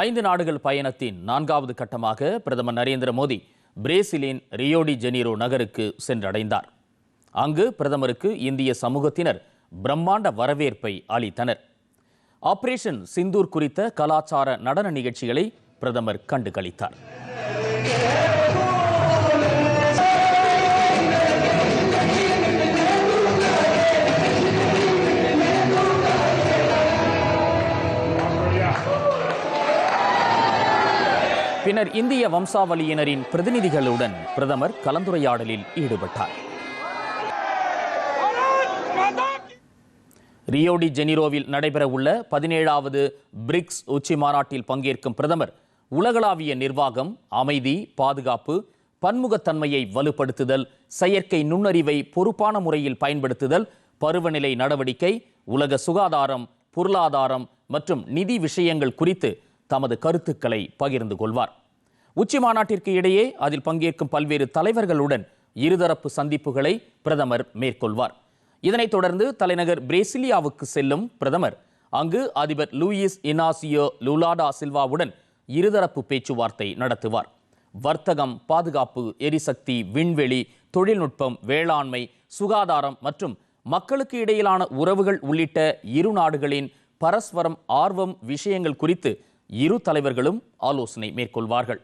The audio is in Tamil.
ஐந்து நாடுகள் பயணத்தின் நான்காவது கட்டமாக பிரதமர் நரேந்திர மோடி பிரேசிலின் ரியோடி ஜெனீரோ நகருக்கு சென்றடைந்தார். அங்கு பிரதமருக்கு இந்திய சமூகத்தினர் பிரம்மாண்ட வரவேற்பை அளித்தனர். ஆபரேஷன் சிந்தூர் குறித்த கலாச்சார நடன நிகழ்ச்சிகளை பிரதமர் கண்டு களித்தார் பின்னர் இந்திய வம்சாவளியினரின் பிரதிநிதிகளுடன் பிரதமர் கலந்துரையாடலில் ஈடுபட்டார். ரியோடி ஜெனிரோவில் நடைபெறவுள்ள பதினேழாவது பிரிக்ஸ் உச்சி மாநாட்டில் பங்கேற்கும் பிரதமர் உலகளாவிய நிர்வாகம் அமைதி பாதுகாப்பு பன்முகத்தன்மையை வலுப்படுத்துதல் செயற்கை நுண்ணறிவை பொறுப்பான முறையில் பயன்படுத்துதல் பருவநிலை நடவடிக்கை உலக சுகாதாரம் பொருளாதாரம் மற்றும் நிதி விஷயங்கள் குறித்து தமது கருத்துக்களை பகிர்ந்து கொள்வார். உச்சி மாநாட்டிற்கு இடையே அதில் பங்கேற்கும் பல்வேறு தலைவர்களுடன் இருதரப்பு சந்திப்புகளை பிரதமர் மேற்கொள்வார். இதனைத் தொடர்ந்து தலைநகர் பிரேசிலியாவுக்கு செல்லும் பிரதமர் அங்கு அதிபர் லூயிஸ் இனாசியோ லுலாடா சில்வாவுடன் இருதரப்பு பேச்சுவார்த்தை நடத்துவார். வர்த்தகம் பாதுகாப்பு எரிசக்தி விண்வெளி தொழில்நுட்பம் வேளாண்மை சுகாதாரம் மற்றும் மக்களுக்கு இடையிலான உறவுகள் உள்ளிட்ட இரு நாடுகளின் பரஸ்பரம் ஆர்வம் விஷயங்கள் குறித்து இரு தலைவர்களும் ஆலோசனை மேற்கொள்வார்கள்.